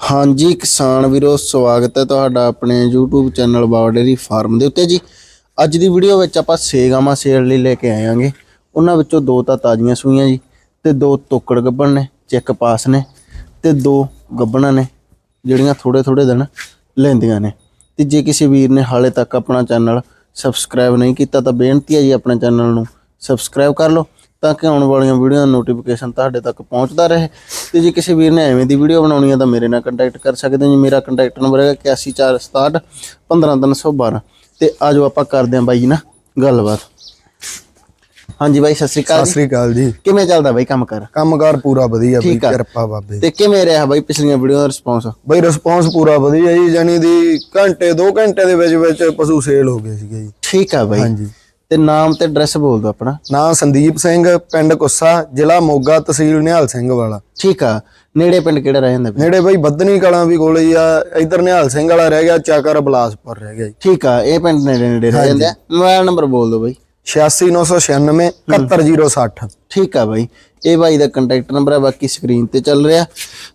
ਹਾਂਜੀ, ਕਿਸਾਨ ਵੀਰੋ, ਸਵਾਗਤ ਹੈ ਤੁਹਾਡਾ ਆਪਣੇ YouTube ਚੈਨਲ ਬਾਵਡੇਰੀ ਫਾਰਮ ਦੇ ਉੱਤੇ ਜੀ। ਅੱਜ ਦੀ ਵੀਡੀਓ ਵਿੱਚ ਆਪਾਂ ਸੇਗਾਵਾਂ ਸੇਲ ਲਈ ਲੈ ਕੇ ਆਏਾਂਗੇ ਉਹਨਾਂ ਵਿੱਚੋਂ ਦੋ ਤਾਂ ਤਾਜ਼ੀਆਂ ਸੂਈਆਂ ਜੀ ਤੇ ਦੋ ਤੋਕੜ ਗੱਬਣ ਨੇ, ਚੈੱਕ ਪਾਸ ਨੇ ਤੇ ਦੋ ਗੱਬਣਾ ਨੇ, ਜਿਹੜੀਆਂ ਥੋੜੇ ਥੋੜੇ ਦਿਨ ਲੈਂਦੀਆਂ ਨੇ। ਤੇ ਜੇ ਕਿਸੇ ਵੀਰ ਨੇ ਹਾਲੇ ਤੱਕ ਆਪਣਾ ਚੈਨਲ ਸਬਸਕ੍ਰਾਈਬ ਨਹੀਂ ਕੀਤਾ ਤਾਂ ਬੇਨਤੀ ਹੈ ਜੀ ਆਪਣੇ ਚੈਨਲ ਨੂੰ ਸਬਸਕ੍ਰਾਈਬ ਕਰ ਲਓ ਤਾਂ ਕਿ ਆਉਣ ਵਾਲੀਆਂ ਵੀਡੀਓ ਦਾ ਨੋਟੀਫਿਕੇਸ਼ਨ ਤੁਹਾਡੇ ਤੱਕ ਪਹੁੰਚਦਾ ਰਹੇ। ਤੇ ਜੇ ਕਿਸੇ ਵੀਰ ਨੇ ਐਵੇਂ ਦੀ ਵੀਡੀਓ ਬਣਾਉਣੀ ਹੈ ਤਾਂ ਮੇਰੇ ਨਾਲ ਕੰਟੈਕਟ ਕਰ ਸਕਦੇ ਹੋ ਜੀ। ਮੇਰਾ ਕੰਟੈਕਟ ਨੰਬਰ ਹੈਗਾ 8146 15312 ਤੇ ਆਜੋ ਆਪਾਂ ਕਰਦੇ ਹਾਂ ਬਾਈ ਜੀ ਨਾ ਗੱਲਬਾਤ। ਹਾਂਜੀ ਬਾਈ ਸਤਿ ਸ਼੍ਰੀ ਅਕਾਲ ਸਤਿ ਸ੍ਰੀ ਅਕਾਲ ਜੀ। ਕਿਵੇਂ ਚੱਲਦਾ ਬਾਈ ਕੰਮ ਕਰ? ਕੰਮਕਾਰ ਪੂਰਾ ਵਧੀਆ ਬਈ ਆ। ਕਿਰਪਾ ਬਾਬੇ। ਤੇ ਕਿਵੇਂ ਰਿਹਾ ਬਾਈ ਪਿਛਲੀਆਂ ਵੀਡੀਓ ਦਾ ਰਿਸਪੌਂਸ ਬਈ ਰਿਸਪੌਂਸ ਪੂਰਾ ਵਧੀਆ ਜੀ ਜਾਨੀ ਦੀ ਘੰਟੇ 2 ਘੰਟੇ ਦੇ ਵਿੱਚ ਵਿੱਚ ਪਸ਼ੂ ਸੇਲ ਹੋ ਗਏ ਸੀਗੇ ਜੀ। ਠੀਕ ਆ ਬਾਈ। ਹਾਂਜੀ। ਤੇ ਨਾਮ ਤੇ ਐਡਰੈਸ ਬੋਲ ਦਿਓ ਆਪਣਾ। ਨਾਂ ਸੰਦੀਪ ਸਿੰਘ ਪਿੰਡ ਕੁੱਸਾ ਜ਼ਿਲ੍ਹਾ ਮੋਗਾ ਤਹਿਸੀਲ ਨਿਹਾਲ ਸਿੰਘ ਵਾਲਾ। ਠੀਕ ਆ ਨੇੜੇ ਪਿੰਡ ਕਿਹੜਾ ਰਹਿ ਜਾਂਦਾ? ਨੇੜੇ ਬਈ ਬੱਦਨੀ ਕਲਾਂ ਵੀ ਕੋਲੇ ਹੀ ਆ ਇਧਰ ਨਿਹਾਲ ਸਿੰਘ ਵਾਲਾ ਰਹਿ ਗਿਆ ਚਾਕਰ ਬਲਾਸਪੁਰ ਰਹਿ ਗਿਆ ਜੀ। ਠੀਕ ਆ ਇਹ ਪਿੰਡ ਨੇੜੇ ਨੇੜੇ ਰਹਿ ਜਾਂਦੇ। ਆ ਮੋਬਾਈਲ ਨੰਬਰ ਬੋਲ ਦਿਓ ਬਾਈ। 86996 71060 ਠੀਕ ਆ ਬਾਈ। ਇਹ ਬਾਈ ਦਾ ਕੰਟੈਕਟ ਨੰਬਰ ਹੈ ਬਾਕੀ ਸਕਰੀਨ ਤੇ ਚੱਲ ਰਿਹਾ।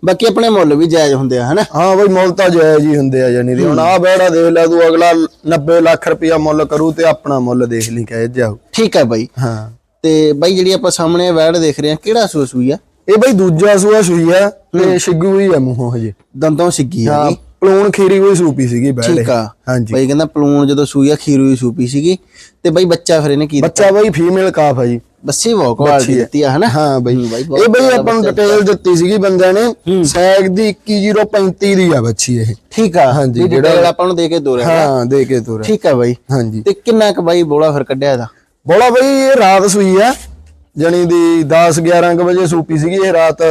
ਬਾਕੀ ਆਪਣੇ ਮੁੱਲ ਵੀ ਜਾਇਜ਼ ਹੁੰਦੇ ਆ ਹਨਾ? ਹਾਂ ਬਈ ਮੁੱਲ ਤਾਂ ਜਾਇਜ਼ ਹੀ ਹੁੰਦੇ ਆ ਦੀ ਹੁਣ ਆ ਬੈੜਾ ਦੇਖ ਲੈ ਤੂੰ ਅਗਲਾ 90 ਲੱਖ ਰੁਪਇਆ ਮੁੱਲ ਕਰੂ ਤੇ ਆਪਣਾ ਮੁੱਲ ਦੇਖ ਲਈ ਕਹੇ ਜਾਓ ਠੀਕ ਆ ਬਾਈ। ਹਾਂ। ਤੇ ਬਾਈ ਜਿਹੜੀ ਆਪਾਂ ਸਾਹਮਣੇ ਵੈੜ ਦੇਖ ਰਹੇ ਆ ਕਿਹੜਾ ਸੂਆ ਸੂਈ ਆ? ਇਹ ਬਈ ਦੂਜਾ ਸੂਆ ਸੂਈ ਆ ਤੇ ਛਿੱਗੂ ਹੀ ਆ ਮੂੰਹੋਂ ਹਜੇ। ਦੰਦੋਂ ਸਿੱਗੀ ਆ ਪਲੂਣ ਖੀਰੀ ਹੋਈ ਸੂਪੀ ਸੀਗੀ ਬੈੜੇ ਠੀਕ ਆ। ਹਾਂਜੀ। ਬਾਈ ਕਹਿੰਦਾ ਪਲੂਣ ਜਦੋਂ ਸੂਈ ਆ ਖੀਰੂ ਹੀ ਸੂਪੀ ਸੀਗੀ। ਤੇ ਬਾਈ ਬੱਚਾ ਫਿਰ ਇਹਨੇ ਕੀ ਬੱਚਾ ਬਈ ਫੀਮੇਲ ਕਾਫ ਆ ਜੀ। ਬੱਸੀ ਬਹੁਤ ਕੁਆਲਿਟੀ ਦਿੱਤੀ ਆ ਹਨਾ? ਹਾਂ ਬਈ। ਇਹ ਬਈ ਆਪਾਂ ਨੂੰ ਡਿਟੇਲ ਦਿੱਤੀ। ਸੀਗੀ ਬੰਦਿਆਂ ਨੇ। ਸੈਗ ਦੀ 21035 ਦੀ ਆ ਬੱਚੀ ਇਹ। ਠੀਕ ਆ। ਹਾਂਜੀ, detail ਆਪਾਂ ਨੂੰ ਦੇ ਕੇ ਦੋ ਰਿਹਾ ਹਾਂ ਦੇ ਕੇ ਤੁਰ ਠੀਕ ਆ ਬਾਈ। ਹਾਂਜੀ। ਤੇ ਕਿੰਨਾ ਕੁ ਬਾਈ ਬੋਲਾ ਫਿਰ ਕੱਢਿਆ ਇਹਦਾ? ਬੋਲਾ ਬਈ ਇਹ ਰਾਤ ਸੂਈ ਆ। ਜਣੀ ਦੀ 10 11 ਕੁ ਵਜੇ ਸੂਪੀ ਸੀਗੀ ਇਹ ਰਾਤ।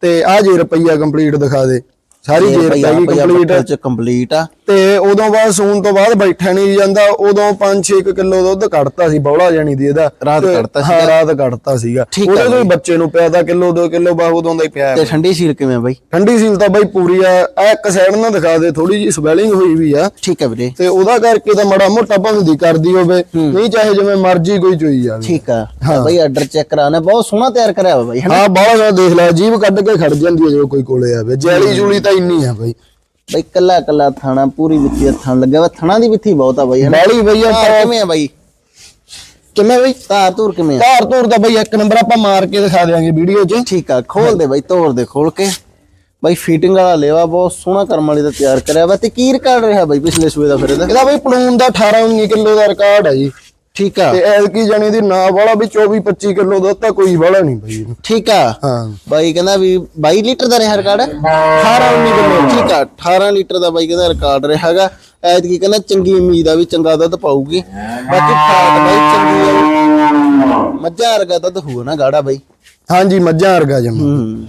ਤੇ ਆ ਜੇ ਰੁਪਈਆ ਕੰਪਲੀਟ ਦਿਖਾ ਦੇ। ਸਾਰੀ ਜੇ ਬਾਈ ਰੁਪਈਆ ਆਪਿਆ ਕੰਪਲੀਟ ਚ ਕੰਪਲੀਟ ਆ। ਤੇ ਉਦੋਂ ਬਾਅਦ ਸੂਣ ਤੋਂ ਬਾਅਦ ਬੈਠਾ ਨਹੀਂ ਜਾਂਦਾ ਉਦੋਂ 5-6 ਕਿਲੋ ਦੁੱਧ ਕੱਢਤਾ ਸੀ ਬੌਲਾ ਜਾਣੀ ਦੀ ਇਹਦਾ। ਰਾਤ ਕੱਢਤਾ ਹਾਂ ਰਾਤ ਕੱਢਤਾ ਸੀਗਾ। ਉਹਦੇ ਤੋਂ ਹੀ ਬੱਚੇ ਨੂੰ ਪਿਆ ਤਾਂ ਕਿਲੋ 2 ਕਿਲੋ ਬਾਅਦ ਉਦੋਂ ਦਾ ਹੀ ਪਿਆ। ਤੇ ਠੰਡੀ ਸੀਲ ਕਿਵੇਂ ਬਾਈ? ਠੰਡੀ ਸੀਲ ਤਾਂ ਬਾਈ ਪੂਰੀ ਆ। ਆ ਇੱਕ ਸਾਈਡ ਨਾਲ ਦਿਖਾ ਦੇ ਥੋੜੀ ਜੀ ਸਵੈਲਿੰਗ ਹੋਈ ਵੀ ਆ। ਠੀਕ ਆ ਵੀਰੇ। ਤੇ ਉਹਦਾ ਕਰਕੇ ਤਾਂ ਮੜਾ ਮੋਟਾ ਭੰਦੀ ਕਰਦੀ ਹੋਵੇ। ਨਹੀਂ ਚਾਹੇ ਜਿਵੇਂ ਮਰਜ਼ੀ ਕੋਈ ਚੋਈ ਜਾਵੇ। ਠੀਕ ਆ। ਬਾਈ ਆਰਡਰ ਚੈੱਕ ਕਰਾਣਾ ਬਹੁਤ ਸੋਹਣਾ ਤਿਆਰ ਕਰਿਆ ਬਾਈ ਹਾਂ ਬਹੁਤ ਦੇਖ ਲੈ ਜੀਭ ਕੱਢ ਕੇ ਖੜ ਜਾਂਦੀ ਹੈ ਜੋ ਕੋਈ ਕੋਲੇ ਆਵੇ। ਜੈਲੀ ਜੂਲੀ ਤਾਂ ਇੰਨੀ ਆ ਬਾਈ। ਬਾਈ ਕੱਲਾ ਕੱਲਾ ਥਾਣਾ ਪੂਰੀ ਵਿੱਥੀ ਥਣ ਲੱਗਿਆ ਵਾ। ਥਣਾ ਦੀ ਵਿੱਥੀ ਬਹੁਤ ਆ ਬਾਈ ਹਨਾ ਬਾਲੀ ਬਈ ਆ ਕਿਵੇਂ ਆ ਬਾਈ? ਕਿਵੇਂ ਬਈ? ਧਾਰ ਧੂਰ ਕਿਵੇਂ ਆ? ਧਾਰ ਧੂਰ ਤਾਂ ਬਈ ਇੱਕ ਨੰਬਰ ਆਪਾਂ ਮਾਰ ਕੇ ਦਿਖਾ ਦੇਾਂਗੇ ਵੀਡੀਓ 'ਚ। ਠੀਕ ਆ ਖੋਲ ਦੇ ਬਾਈ ਤੋੜ ਦੇ ਖੋਲ ਕੇ। ਬਾਈ ਫੀਟਿੰਗ ਵਾਲਾ ਲੇਵਾ ਬਹੁਤ ਸੋਹਣਾ ਕਰਮ ਵਾਲੀ ਦਾ ਤਿਆਰ ਕਰਿਆ ਵਾ ਤੇ ਕੀ ਰਿਕਾਰਡ ਰਿਹਾ ਬਾਈ ਪਿਛਲੇ ਸੂਏ ਦਾ ਫਿਰ ਇਹਦਾ? ਇਹਦਾ ਬਈ ਪਲੂਨ ਦਾ 18 19 ਕਿਲੋ ਦਾ ਰਿਕਾਰਡ ਹੈ ਜੀ। ਠੀਕ ਆ। ਤੇ ਐਲਕੀ ਜਣੀ ਦੀ ਨਾ ਵਾਲਾ ਵੀ 24 25 ਕਿਲੋ ਦੁੱਧ ਤਾਂ ਕੋਈ ਵਾਲਾ ਨਹੀਂ ਬਈ ਇਹਨੂੰ। ਠੀਕ ਆ। ਹਾਂ। ਬਾਈ ਕਹਿੰਦਾ ਵੀ 22 ਲੀਟਰ ਦਾ ਰਿਹਾ ਰਿਕਾਰਡ? 18 19 ਕਿਲੋ। ਠੀਕ ਆ 18 ਲੀਟਰ ਦਾ ਬਾਈ ਕਹਿੰਦਾ ਰਿਕਾਰਡ ਰਿਹਾ ਹੈਗਾ। ਐਤਕੀ ਕਹਿੰਦਾ ਚੰਗੀ ਉਮੀਦ ਆ ਵੀ ਚੰਗਾ ਦੁੱਧ ਪਾਊਗੀ। ਬਾਕੀ ਫਾਟ ਬਾਈ ਚੰਗੀ ਆ। ਮੱਝਾਂ ਵਰਗਾ ਦੁੱਧ ਹੋਊ ਨਾ ਗਾੜਾ ਬਾਈ। ਹਾਂਜੀ ਮੱਝਾਂ ਵਰਗਾ ਜਮਾ। ਹੂੰ।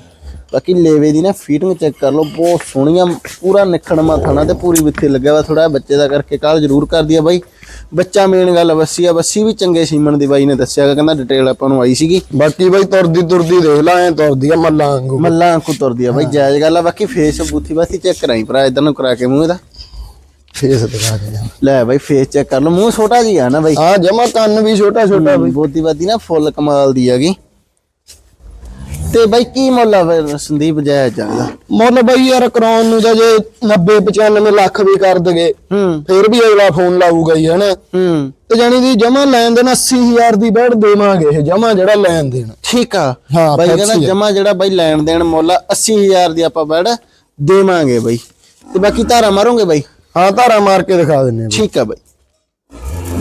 ਬਾਕੀ ਲੇਵੇ ਦੀ ਨਾ ਫੀਟਿੰਗ ਚੈੱਕ ਕਰ ਲਓ। ਬਹੁਤ ਸੋਹਣੀਆਂ ਪੂਰਾ ਨਿਖੜਮਾ ਥਾਣਾ ਤੇ ਪੂਰੀ ਵਿੱਥੇ ਲੱਗਿਆ ਵਾ ਥੋੜਾ ਬੱਚੇ ਦਾ ਕਰਕੇ ਕਾਲ ਜ਼ਰੂਰ ਕਰਦੀ ਆ ਬਾਈ। ਬੱਚਾ ਮੇਨ ਗੱਲ ਬੱਸੀ ਆ ਬੱਸੀ ਵੀ ਚੰਗੇ ਸੀਮਨ ਦੀ ਬਾਈ ਨੇ ਦੱਸਿਆ ਕਹਿੰਦਾ ਡਿਟੇਲ ਆਪਾਂ ਨੂੰ ਆਈ ਸੀਗੀ। ਬਾਕੀ ਬਈ ਤੁਰਦੀ ਤੁਰਦੀ ਦੇਖ ਲਾ ਐ ਤੁਰਦੀ ਆ ਮੱਲਾਂ ਵਾਂਗੂ। ਮੱਲਾਂ ਅੰਕੂ ਤੁਰਦੀ ਆ ਬਾਈ ਜਾਇਜ਼ ਗੱਲ ਆ ਬਾਕੀ ਫੇਸ ਬੂਥੀ ਬਾਥੀ ਚੈੱਕ ਕਰਾਈ ਭਰਾ ਇਧਰ ਨੂੰ ਕਰਾ ਕੇ ਮੂੰਹ ਇਹਦਾ। ਫੇਸ ਦਿਖਾ ਦੇ ਜਾ। ਲੈ ਬਾਈ ਫੇਸ ਚੈੱਕ ਕਰ ਲਓ ਮੂੰਹ ਛੋਟਾ ਜੀ ਆ ਨਾ ਬਾਈ। ਹਾਂ ਜਮਾ ਕੰਨ ਵੀ ਛੋਟਾ ਛੋਟਾ ਬਈ। ਬੋਤੀ ਬਾਤੀ ਨਾ ਫੁੱਲ ਕਮਾਲ ਦੀ ਹੈਗੀ ਤੇ ਬਾਈ ਕੀ ਮੁੱਲ ਆ ਫਿਰ ਸੰਦੀਪ ਜਾਇਜ਼ ਚੱਲਦਾ ਮੁੱਲ ਬਈ ਯਾਰ ਕਰਾਉਣ ਨੂੰ ਤਾਂ ਜੇ 90 95 ਲੱਖ ਵੀ ਕਰ ਦਗੇ ਹੂੰ। ਫੇਰ ਵੀ ਅਗਲਾ ਫੋਨ ਲਾਊਗਾ ਹੀ ਹਨਾ? ਹੂੰ। ਤੇ ਜਾਨੀ ਦੀ ਜਮਾ ਲੈਣ ਦੇਣ 80000 ਦੀ ਬੈਠ ਦੇਵਾਂਗੇ ਇਹ ਜਮਾ ਜਿਹੜਾ ਲੈਣ ਦੇਣ। ਠੀਕ ਆ। ਹਾਂ, ਬਾਈ ਕਹਿੰਦਾ। ਜਮਾ ਜਿਹੜਾ ਬਾਈ ਲੈਣ ਦੇਣ ਮੁੱਲ ਆ, 80000 ਦੀ ਆਪਾਂ ਬੈੜ ਦੇਵਾਂਗੇ ਬਾਈ। ਤੇ ਬਾਕੀ ਧਾਰਾ ਮਾਰੋਗੇ ਬਾਈ? ਹਾਂ ਧਾਰਾ ਮਾਰ ਕੇ ਦਿਖਾ ਦਿੰਨੇ ਆ ਠੀਕ ਆ ਬਾਈ।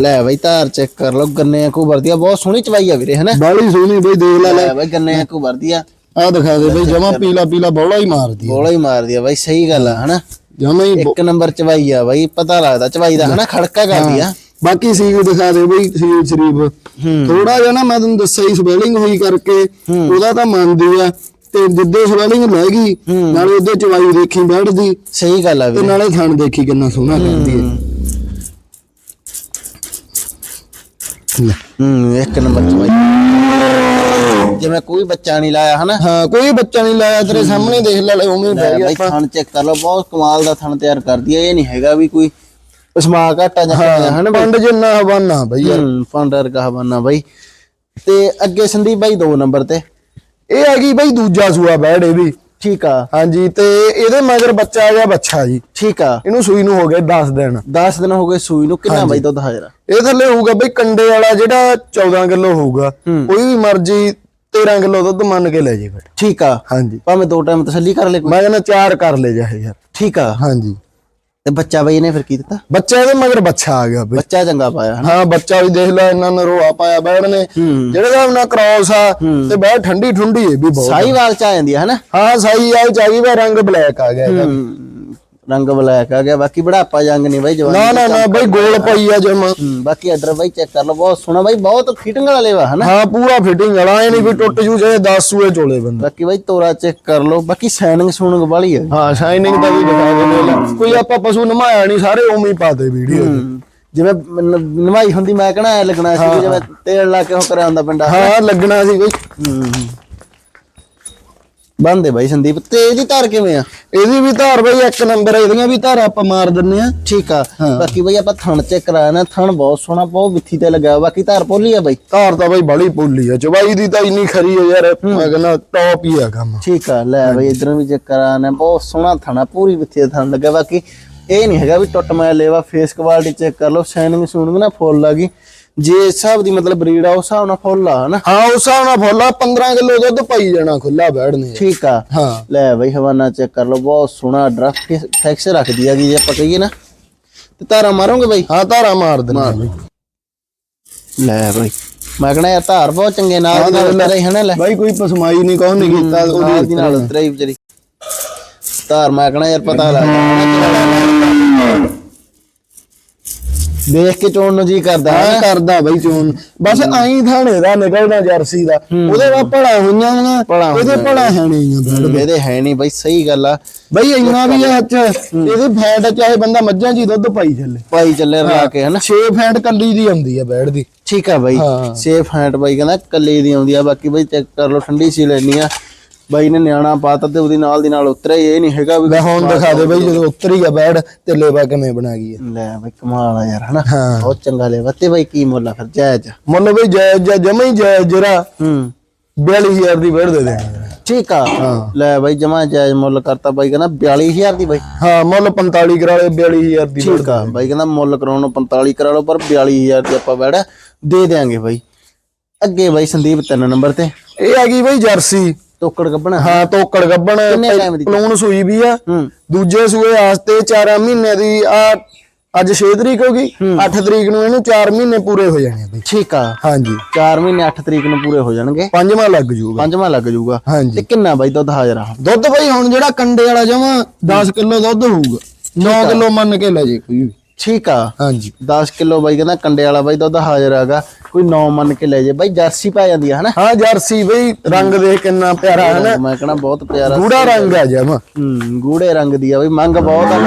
ਲੈ ਬਾਈ ਧਾਰ ਚੈੱਕ ਕਰ ਲਓ ਗੰਨੇ ਕੋ ਵਰਦੀ ਆ ਬਹੁਤ ਸੋਹਣੀ ਚਵਾਈ ਆ ਵੀਰੇ ਹਨਾ? ਬਾਲੀ ਸੋਹਣੀ ਬਈ ਦੇਖ ਲੈ ਲੈ। ਬਾਈ ਗੰਨੇ ਕੋ ਵਰਦੀ ਆ। ਆ ਦਿਖਾ ਦੇ ਬਈ ਜਮਾ ਪੀਲਾ ਪੀਲਾ ਬੌਲਾ ਹੀ ਮਾਰਦੀ ਬੋਲਾ ਹੀ ਮਾਰਦੀ ਆ ਬਾਈ ਸਹੀ ਗੱਲ ਆ ਹਨਾ? ਜਮਾ ਹੀ ਇੱਕ ਨੰਬਰ ਚਵਾਈ ਆ ਬਾਈ ਪਤਾ ਲੱਗਦਾ ਚਵਾਈ ਦਾ ਹਨਾ? ਖੜਕਾ ਕਰਦੀ ਆ। ਬਾਕੀ ਸੀਲ ਦਿਖਾ ਦੇ ਬਈ ਸੀਲ ਸ਼ਰੀਫ। ਥੋੜਾ ਜਿਹਾ ਨਾ ਮੈਂ ਤੁਹਾਨੂੰ ਦੱਸਿਆ ਹੀ ਸਵੈਲਿੰਗ ਹੋਈ ਕਰਕੇ ਉਹਦਾ ਤਾਂ ਮੰਨਦੀ ਆ ਤੇ ਜਿੱਦੇ ਸਵੈਲਿੰਗ ਲੈ ਗਈ ਨਾਲੇ ਉਹਦੇ ਚਵਾਈ ਦੇਖੀ ਬੈਠਦੀ। ਸਹੀ ਗੱਲ ਆ ਤੇ ਵੀਰੇ। ਨਾਲੇ ਥਣ ਦੇਖੀ ਕਿੰਨਾ ਸੋਹਣਾ ਕਰਦੀ ਹੈ। ਲੈ। ਹੂੰ ਇੱਕ ਨੰਬਰ ਚਵਾਈ ਜਿਵੇਂ ਕੋਈ ਬੱਚਾ ਨਹੀਂ ਲਾਇਆ ਹਨਾ? ਹਾਂ ਕੋਈ ਬੱਚਾ ਨਹੀਂ ਲਾਇਆ ਤੇਰੇ ਸਾਹਮਣੇ ਦੇਖ ਲੈ ਲੈ ਉਵੇਂ ਹੀ ਬਹਿ ਗਿਆ ਬਾਈ ਥਣ ਚੈੱਕ ਕਰ ਲਓ ਬਹੁਤ ਕਮਾਲ ਦਾ ਥਣ ਤਿਆਰ ਕਰਦੀ ਆ ਇਹ ਨਹੀਂ ਹੈਗਾ ਵੀ ਕੋਈ ਉਸਮਾ ਘਾਟਾ ਜਾਂ ਹਨਾ ਬਾਈ ਪੰਡ ਜਿੰਨਾ ਹਵਾਨਾ ਬਈ ਯਾਰ। ਹੂੰ ਫਾਊਂਡਰ ਕਹਾਵਾਨਾ ਬਾਈ। ਤੇ ਅੱਗੇ ਸੰਦੀਪ ਬਾਈ 2 ਨੰਬਰ ਤੇ। ਇਹ ਹੈਗੀ ਬਈ ਦੂਜਾ ਸੂਆ ਬੈੜ ਇਹ ਵੀ। ਠੀਕ ਆ। ਹਾਂਜੀ ਤੇ ਇਹਦੇ ਮਗਰ ਬੱਚਾ ਆ ਗਿਆ ਬੱਚਾ ਜੀ। ਠੀਕ ਆ। ਇਹਨੂੰ ਸੂਈ ਨੂੰ ਹੋ ਗਏ 10 ਦਿਨ। 10 ਦਿਨ ਹੋ ਗਏ ਸੂਈ ਨੂੰ। ਕਿੰਨਾ ਬਾਈ ਦੁੱਧ ਹਾਜ਼ਰ ਇਹ ਥੱਲੇ ਹੋਊਗਾ ਬਈ ਕੰਡੇ ਵਾਲਾ ਜਿਹੜਾ 14 ਕਿਲੋ ਹੋਊਗਾ। ਕੋਈ ਵੀ ਮਰਜ਼ੀ 13 ਕਿਲੋ ਦੁੱਧ ਮੰਨ ਕੇ ਲੈ ਜੇ ਫਿਰ। ਠੀਕ ਆ। ਹਾਂਜੀ। ਭਾਵੇਂ ਦੋ ਟਾਈਮ ਤਸੱਲੀ ਕਰ ਲੈ ਕੋਈ। ਮੈਂ ਕਹਿੰਦਾ ਚਾਰ ਕਰ ਲੈ ਜਾਏ ਯਾਰ। ਠੀਕ ਆ। ਹਾਂਜੀ। ਤੇ ਬੱਚਾ ਬਾਈ ਇਹਨੇ ਫਿਰ ਕੀ ਦਿੱਤਾ? ਬੱਚਾ ਇਹਦੇ ਮਗਰ ਬੱਚਾ ਆ ਗਿਆ ਬਈ। ਬੱਚਾ ਚੰਗਾ ਪਾਇਆ ਹਨਾ? ਹਾਂ ਬੱਚਾ ਵੀ ਦੇਖ ਲੈ ਇਹਨਾਂ ਨੇ ਰੋਆ ਪਾਇਆ ਬੈੜ ਨੇ। ਜਿਹੜੇ ਦਾ ਉਹਨਾਂ ਕ੍ਰਾਸ ਆ ਤੇ ਬੈੜ ਠੰਡੀ ਠੰਡੀ ਵੀ ਬਹੁਤ ਸਾਈਵਾਲ ਚ ਆ ਜਾਂਦੀ ਹੈ ਹਨਾ? ਹਾਂ ਸਹੀ ਆ ਚਾਹੀ ਵਾ ਰੰਗ ਬਲੈਕ ਆ ਗਿਆ ਇਹਦਾ। ਹੂੰ, ਰੰਗ ਬਲੈਕ ਆ ਗਿਆ ਬਾਕੀ ਬੜਾਪਾ ਜੰਗ ਨਹੀਂ ਬਾਈ ਜਵਾਨੀ ਨਾ ਨਾ ਨਾ ਬਈ ਗੋਲ ਪਈ ਆ ਜਮਾ ਹੂੰ, ਬਾਕੀ ਆਰਡਰ ਬਾਈ ਚੈੱਕ ਕਰ ਲਓ ਬਹੁਤ ਸੋਹਣਾ ਬਾਈ ਬਹੁਤ ਫਿਟਿੰਗ ਵਾਲਾ ਲੇਵਾ ਹਨਾ? ਹਾਂ ਪੂਰਾ ਫਿਟਿੰਗ ਵਾਲਾ ਇਹ ਨਹੀਂ ਵੀ ਟੁੱਟ ਜੂ ਜੇ 10 ਸੂਏ ਚੋਲੇ ਬੰਦਾ। ਬਾਕੀ ਬਾਈ ਤੋਰਾ ਚੈੱਕ ਕਰ ਲਓ ਬਾਕੀ ਸਾਈਨਿੰਗ ਸੂਨਿੰਗ ਵਾਲੀ ਹੈ ਹਾਂ ਸ਼ਾਈਨਿੰਗ ਤਾਂ ਵੀ ਦਿਖਾ ਲੈ ਕੋਈ ਆਪਾਂ ਪਸ਼ੂ ਨਮਾਇਆ ਨਹੀਂ ਸਾਰੇ ਉਵੇਂ ਹੀ ਪਾਦੇ ਵੀਡੀਓ ਹੂੰ, ਜਿਵੇਂ ਨ- ਨਵਾਈ ਹੁੰਦੀ ਮੈਂ ਕਹਣਾ ਐ ਲੱਗਣਾ ਸੀ ਜਿਵੇਂ ਤੇਲ ਲਾ ਕੇ ਉਹ ਕਰਿਆ ਹੁੰਦਾ ਪਿੰਡਾ ਹਾਂ ਲੱਗਣਾ ਸੀ ਬਈ। ਹੂੰ। ਬੰਦੇ ਬਾਈ ਸੰਦੀਪ ਤੇ ਇਹਦੀ ਧਾਰ ਕਿਵੇਂ ਆ? ਇਹਦੀ ਵੀ ਧਾਰ ਬਈ ਇੱਕ ਨੰਬਰ ਆ ਇਹਦੀਆਂ ਵੀ ਧਾਰ ਆਪਾਂ ਮਾਰ ਦਿੰਨੇ ਆ ਠੀਕ ਆ ਬਾਕੀ ਬਾਈ ਆਪਾਂ ਥਣ ਚੈੱਕ ਕਰਾਇਆ ਨਾ ਥਣ ਬਹੁਤ ਸੋਹਣਾ ਬਹੁਤ ਵਿੱਥੀ ਤੇ ਲੱਗਾ ਬਾਕੀ ਧਾਰ ਪੋਲੀ ਆ ਬਾਈ? ਧਾਰ ਤਾਂ ਬਈ ਬਾਲੀ ਪੋਲੀ ਆ ਚਵਾਈ ਦੀ ਤਾਂ ਇੰਨੀ ਖਰੀ ਆ ਯਾਰ ਮੈਂ ਕਹਿੰਦਾ ਟੌਪ ਹੀ ਆ ਕੰਮ। ਠੀਕ ਆ ਲੈ ਬਾਈ ਇਧਰੋਂ ਵੀ ਚੈੱਕ ਕਰਾਣਾ ਬਹੁਤ ਸੋਹਣਾ ਥਣਾ ਪੂਰੀ ਵਿੱਥੀ ਦਾ ਥਣ ਲੱਗਾ। ਬਾਕੀ ਇਹ ਨਹੀਂ ਹੈਗਾ ਵੀ ਟੁੱਟ ਮੈਂ ਲੈਵਾ ਫੇਸ ਕੁਆਲਿਟੀ ਚੈੱਕ ਕਰ ਲਓ ਸ਼ਾਈਨਿੰਗ ਸ਼ੂਨਿੰਗ ਨਾ ਫੁੱਲ ਆ ਗਈ। ਜੇ ਇਸ ਹਿਸਾਬ ਦੀ ਮਤਲਬ ਬਰੀਡ ਆ ਉਸ ਹਿਸਾਬ ਨਾਲ ਫੁੱਲ ਆ ਹਨਾ? ਹਾਂ ਉਸ ਹਿਸਾਬ ਨਾਲ ਫੁੱਲਾ 15 ਕਿਲੋ ਦੁੱਧ ਪਾਈ ਜਾਣਾ ਖੁੱਲਾ ਬੈਠਨੇ ਠੀਕ ਆ। ਹਾਂ। ਲੈ ਬਈ ਹਵਾਨਾ ਚੈੱਕ ਕਰ ਲਓ ਬਹੁਤ ਸੋਹਣਾ ਡਰਫਟ ਫੈਕਸ ਰੱਖਦੀ ਆ ਜੀ ਆਪਾਂ ਕਹੀਏ ਨਾ। ਤੇ ਤਾਰਾ ਮਾਰੋਗੇ ਬਾਈ? ਹਾਂ ਧਾਰਾ ਮਾਰ ਦਿੰਨੇ ਬਈ। ਲੈ ਬਈ ਮੈਂ ਕਹਣਾ ਯਾਰ ਧਾਰ ਬਹੁਤ ਚੰਗੇ ਨਾਲ ਦੀ ਨਾਲ ਉਤਰੇ ਹਨਾ ਲੈ। ਬਾਈ ਕੋਈ ਪਸਮਾਈ ਨਹੀਂ ਕੌਣ ਨਹੀਂ ਕੀਤਾ ਉਹਦੀ ਦੀ ਨਾਲ ਉਤਰੇ ਹੀ ਵਿਚਾਰੀ। ਧਾਰ ਮੈਂ ਕਹਣਾ ਯਾਰ ਪਤਾ ਲੱਗ ਦੇਖ ਕੇ ਚੋਣ ਨੂੰ ਜੀ ਕਰਦਾ ਹਾਂ? ਕਰਦਾ ਬਈ ਚੋਣ। ਬਸ ਆਈ ਥਾਣੇ ਦਾ ਨਿਕਲਦਾ ਜਰਸੀ ਦਾ। ਉਹਦੇ ਵਾ ਭਲਾ ਹੋਈਆਂ ਨਾ ਇਹਦੇ ਭਲਾ ਹੈ ਨਹੀਂ ਇਹਦੇ ਹੈ ਨਹੀਂ ਬਈ ਸਹੀ ਗੱਲ ਆ। ਬਈ ਇੰਨਾ ਵੀ ਹੈ ਚ ਇਹਦੇ ਫੈਟ ਚਾਹੇ ਬੰਦਾ ਮੱਝਾਂ ਜੀ ਦੁੱਧ ਪਾਈ ਚੱਲੇ। ਪਾਈ ਚੱਲੇ ਰਲਾ ਕੇ ਹਨਾ? 6 ਫੈਟ ਕੱਲੀ ਦੀ ਆਉਂਦੀ ਆ ਬੈੜ ਦੀ। ਠੀਕ ਆ ਬਾਈ ਹਾਂ। ਸੇਫ ਹੈਂਡ ਬਾਈ ਕਹਿੰਦਾ ਕੱਲੇ ਦੀ ਆਉਂਦੀ ਆ ਬਾਕੀ ਬਾਈ ਚੈੱਕ ਕਰ ਲਓ ਠੰਡੀ ਸੀ ਲੈਣੀ ਆ। ਬਾਈ ਨੇ ਨਿਆਣਾ ਪਾਤਾ ਤੇ ਉਹਦੀ ਨਾਲ ਦੀ ਨਾਲ ਉਤਰਿਆ ਹੀ, ਇਹ ਨਹੀਂ ਹੈਗਾ ਵੀ ਲੈ ਹੁਣ ਦਿਖਾ ਦੇ ਬਈ ਜਦੋਂ ਉਤਰੀ ਆ ਬੈੜ ਤੇ ਲੇਵਾ ਕਿਵੇਂ ਬਣਾ ਗਈ ਲੈ ਬਾਈ ਕਮਾਲ ਆ ਯਾਰ ਹਨਾ? ਹਾਂ। ਬਹੁਤ ਚੰਗਾ ਲੈ ਤੇ ਬਾਈ ਕੀ ਮੁੱਲ ਆ ਫਿਰ ਜਾਇਜ਼ ਮੁੱਲ ਬਈ ਜਾਇਜ਼ ਜਮਾ ਹੀ ਜਾਇਜ਼ ਜਰਾ ਹੂੰ। 42000 ਦੀ ਬੈੜ ਦੇ ਦੇਣੀ। ਠੀਕ ਆ। ਹਾਂ। ਲੈ ਬਾਈ ਜਮਾ ਜਾਇਜ਼ ਮੁੱਲ ਕਰਤਾ ਬਾਈ ਕਹਿੰਦਾ 42000 ਦੀ ਬਾਈ। ਹਾਂ ਮੁੱਲ 45 ਕਰਾ ਲਏ 42000 ਦੀ ਠੀਕ ਆ ਬਾਈ ਕਹਿੰਦਾ ਮੁੱਲ ਕਰਾਉਣ ਨੂੰ 45 ਕਰਾ ਲਓ ਪਰ 42000 ਦੀ ਆਪਾਂ ਬੈੜ ਦੇ ਦੇਾਂਗੇ ਬਾਈ। ਅੱਗੇ ਬਾਈ ਸੰਦੀਪ ਤਿੰਨ ਨੰਬਰ ਤੇ। ਇਹ ਆ ਗਈ ਬਈ ਜਰਸੀ। ਟੋਕੜ ਕੱਢਣਾ ਹਾਂ ਤੋਕੜ ਗੱਬਣ? ਪਲੂਣ ਸੂਈ ਵੀ ਆ। ਦੂਜੇ ਸੂਏ ਆਸਤੇ 4 ਮਹੀਨੇ ਦੀ ਆ ਅੱਜ 6 ਤਰੀਕ ਹੋ ਗਈ। 8 ਤਰੀਕ ਨੂੰ ਇਹਨੂੰ 4 ਮਹੀਨੇ ਪੂਰੇ ਹੋ ਜਾਣੇ ਬਈ। ਠੀਕ ਆ। ਹਾਂਜੀ। 4 ਮਹੀਨੇ 8 ਤਰੀਕ ਨੂੰ ਪੂਰੇ ਹੋ ਜਾਣਗੇ। ਪੰਜਵਾਂ ਲੱਗ ਜੂਗਾ। ਪੰਜਵਾਂ ਲੱਗ ਜਾਊਗਾ ਤੇ ਕਿੰਨਾ ਬਾਈ ਦੁੱਧ ਹਾਜ਼ਰ ਆ? ਦੁੱਧ ਬਈ ਹੁਣ ਜਿਹੜਾ ਕੰਡੇ ਵਾਲਾ ਜਮਾ 10 ਕਿਲੋ ਦੁੱਧ ਹੋਊਗਾ। 9 ਕਿਲੋ ਮੰਨ ਕੇ ਲੈ ਜੇ ਕੋਈ ਵੀ। ਠੀਕ ਆ। ਹਾਂਜੀ। 10 ਕਿਲੋ ਬਾਈ ਕਹਿੰਦਾ ਕੰਡੇ ਵਾਲਾ ਬਾਈ ਦੁੱਧ ਹਾਜ਼ਰ ਹੈਗਾ ਕੋਈ 9 ਮੰਨ ਕੇ ਲੈ ਜੇ। ਬਾਈ ਜਰਸੀ ਪਾ ਜਾਂਦੀ ਆ ਹਨਾ? ਹਾਂ ਜਰਸੀ ਬਈ ਰੰਗ ਦੇਖ ਕਿੰਨਾ ਪਿਆਰਾ ਹੈ ਨਾ ਮੈਂ ਕਹਣਾ ਬਹੁਤ ਪਿਆਰਾ ਗੂੜਾ ਰੰਗ ਆ ਜਮਾ। ਹੂੰ ਗੂੜੇ ਰੰਗ ਦੀ ਆ ਬਈ। ਮੰਗ ਬਹੁਤ ਆ।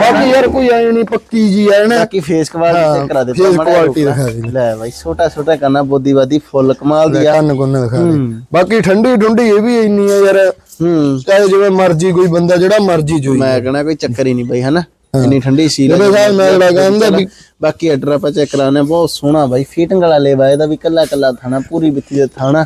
ਬਾਕੀ ਯਾਰ ਕੋਈ ਐ ਨਹੀਂ ਪੱਕੀ ਜੀ ਐ ਨਾ ਬਾਕੀ ਫੇਸ ਕੁਆਲਿਟੀ ਹਾਂ, ਚੈੱਕ ਕਰਾ ਦੇ। ਦਿਖਾ ਦੇ। ਲੈ ਬਾਈ ਛੋਟਾ ਛੋਟਾ ਕਰਨਾ ਬੋਦੀਵਾਦੀ ਫੁੱਲ ਕਮਾਲ ਦੀ ਆ। ਕੰਨ ਕੁੰਨ ਦਿਖਾ ਦੇ। ਬਾਕੀ ਠੰਡੀ ਠੰਡੀ ਇਹ ਵੀ ਇੰਨੀ ਆ ਯਾਰ। ਹੂੰ। ਚਾਹੇ ਜਿਵੇਂ ਮਰਜ਼ੀ ਕੋਈ ਬੰਦਾ ਜਿਹੜਾ ਮਰਜ਼ੀ ਜੋਈ ਮੈਂ ਕਹਣਾ ਕੋਈ ਚੱਕਰ ਹੀ ਨਹੀਂ ਬਈ ਹਨਾ? ਇੰਨੀ ਠੰਡੀ ਸੀ ਮੇਰੇ ਹਿਸਾਬ ਨਾਲ ਅਗਲਾ ਕਹਿੰਦਾ ਵੀ ਬਾਕੀ ਆਰਡਰ ਆਪਾਂ ਚੈੱਕ ਕਰਾਣੇ ਬਹੁਤ ਸੋਹਣਾ ਬਾਈ ਫੀਟਿੰਗ ਵਾਲਾ ਲੇਵਾ ਇਹਦਾ ਵੀ ਕੱਲਾ ਕੱਲਾ ਥਾਣਾ ਪੂਰੀ ਬਿੱਤੀ ਦਾ ਥਾਣਾ।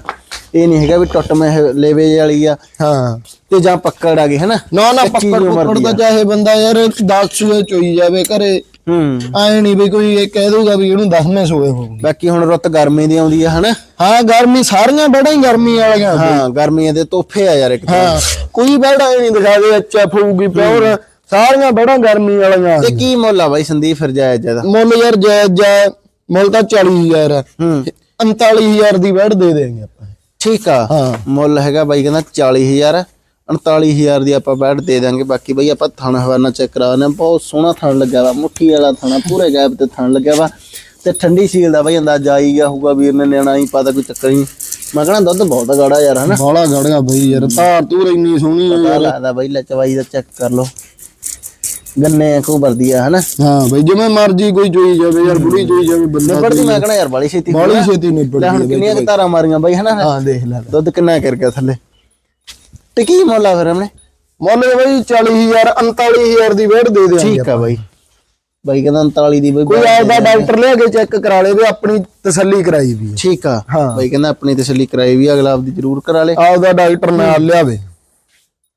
ਇਹ ਨਹੀਂ ਹੈਗਾ ਵੀ ਟੁੱਟ ਮੈਂ ਲੇਵੇ ਵਾਲੀ ਆ। ਹਾਂ। ਤੇ ਜਾਂ ਪੱਕੜ ਆ ਗਈ ਹੈਨਾ? ਨਾ ਨਾ ਪੱਕੜ ਪੱਕੜ ਦੀ ਚਾਹੇ ਬੰਦਾ ਯਾਰ 10 ਸੂਏ ਚੋਈ ਜਾਵੇ ਘਰੇ। ਹੂੰ। ਐ ਨਹੀਂ ਵੀ ਕੋਈ ਇਹ ਕਹਿ ਦੂਗਾ ਵੀ ਇਹਨੂੰ 10ਵੇਂ ਸੂਏ ਹੋਊਗੀ। ਬਾਕੀ ਹੁਣ ਰੁੱਤ ਗਰਮੀ ਦੀ ਆਉਂਦੀ ਆ ਹਨਾ? ਹਾਂ ਗਰਮੀ ਸਾਰੀਆਂ ਬੜਾ ਹੀ ਗਰਮੀ ਵਾਲੀਆਂ ਹਾਂ ਗਰਮੀਆਂ ਦੇ ਤੋਹਫੇ ਆ ਯਾਰ ਇੱਕ ਹਾਂ ਕੋਈ ਬੜਾ ਨਹੀਂ ਦਿਖਾ ਦੇ ਐਚਐਫ ਹੋਊਗੀ ਪਿਓਰ। ਸਾਰੀਆਂ ਬੜਾ ਗਰਮੀ ਵਾਲੀਆਂ ਤੇ ਕੀ ਮੁੱਲ ਆ ਬਾਈ ਸੰਦੀਪ ਫਿਰ ਜਾਇਜ਼ ਜ਼ਿਆਦਾ ਮੁੱਲ ਯਾਰ ਜਾਇਜ਼ ਜਾਇ ਮੁੱਲ ਤਾਂ 40000 ਆ। ਹੂੰ। 39000 ਦੀ ਵੜ ਦੇ ਦੇਂਗੇ ਆਪਾਂ। ਠੀਕ ਆ। ਹਾਂ। ਮੁੱਲ ਹੈਗਾ ਬਾਈ ਕਹਿੰਦਾ 40000 39000 ਦੀ ਆਪਾਂ ਬੈਡ ਦੇ ਦਾਂਗੇ ਬਾਕੀ ਬਾਈ ਆਪਾਂ ਥਣ ਹਵਾਨਾ ਚੈੱਕ ਕਰਾਉਣਾ ਬਹੁਤ ਸੋਹਣਾ ਥਣ ਲੱਗਿਆ ਵਾ ਮੁੱਠੀ ਵਾਲਾ ਥਣਾ ਪੂਰੇ ਗੈਪ ਤੇ ਥਣ ਲੱਗਿਆ ਵਾ। ਤੇ ਠੰਡੀ ਸੀਲ ਦਾ ਬਾਈ ਅੰਦਾਜ਼ਾ ਆਈ ਗਿਆ ਹੋਊਗਾ ਵੀਰ ਨੇ ਲੈਣਾ ਹੀ ਪਤਾ ਕੋਈ ਚੱਕਰ ਨਹੀਂ। ਮੈਂ ਕਹਣਾ ਦੁੱਧ ਬਹੁਤ ਗਾੜਾ ਯਾਰ ਹਨਾ? ਬਾਲਾ ਗੜਗਾ ਬਈ ਯਾਰ ਧਾਰ ਤੂਰ ਇੰਨੀ ਸੋਹਣੀ ਆ ਲੱਗਦਾ ਬਾਈ ਲੈ ਚਵਾਈ ਦਾ ਚੈੱਕ ਕਰ ਲਓ। ਗੰਨੇ ਕੋ ਵਰਦੀ ਆ ਹਨਾ? ਹਾਂ ਬਈ ਜਿਵੇਂ ਮਰਜ਼ੀ ਕੋਈ ਚੋਈ ਜਾਵੇ ਯਾਰ ਬੁੜੀ ਚੋਈ ਜਾਵੇ ਬੰਦਾ ਨਿਬੜਦੀ ਮੈਂ ਕਹਣਾ ਯਾਰ ਬਾਲੀ ਛੇਤੀ ਬਾਲੀ ਛੇਤੀ ਨਿਬੜ ਲੈ ਹੁਣ ਕਿੰਨੀਆਂ ਧਾਰਾਂ ਮਾਰੀਆਂ ਬਾਈ ਹਨਾ? ਹਾਂ ਦੇਖ ਲੈ। ਦੁੱਧ ਕਿੰਨਾ ਕਰ ਗਿਆ ਥੱਲੇ? ਤੇ ਕੀ ਮੁੱਲ ਫਿਰ ਹਮਨੇ ਮੁੱਲ ਬਈ 40000 39000 ਦੀ ਵੇੜ ਦੇ ਦਿਆਂਗੇ ਠੀਕ ਆ ਬਾਈ। ਬਾਈ ਕਹਿੰਦਾ 39 ਦੀ ਬਾਈ ਕੋਈ ਆਪਦਾ ਡਾਕਟਰ ਲਿਆ ਕੇ ਚੈੱਕ ਕਰਾ ਲੇ ਵੀ ਆਪਣੀ ਤਸੱਲੀ ਕਰਾਈ ਵੀ ਠੀਕ ਆ। ਬਾਈ ਕਹਿੰਦਾ ਆਪਣੀ ਤਸੱਲੀ ਕਰਾਈ ਵੀ ਅਗਲਾ ਆਪਦੀ ਜ਼ਰੂਰ ਕਰਾ ਲੇ। ਆਪਦਾ ਡਾਕਟਰ ਨਾਲ ਲਿਆਵੇ।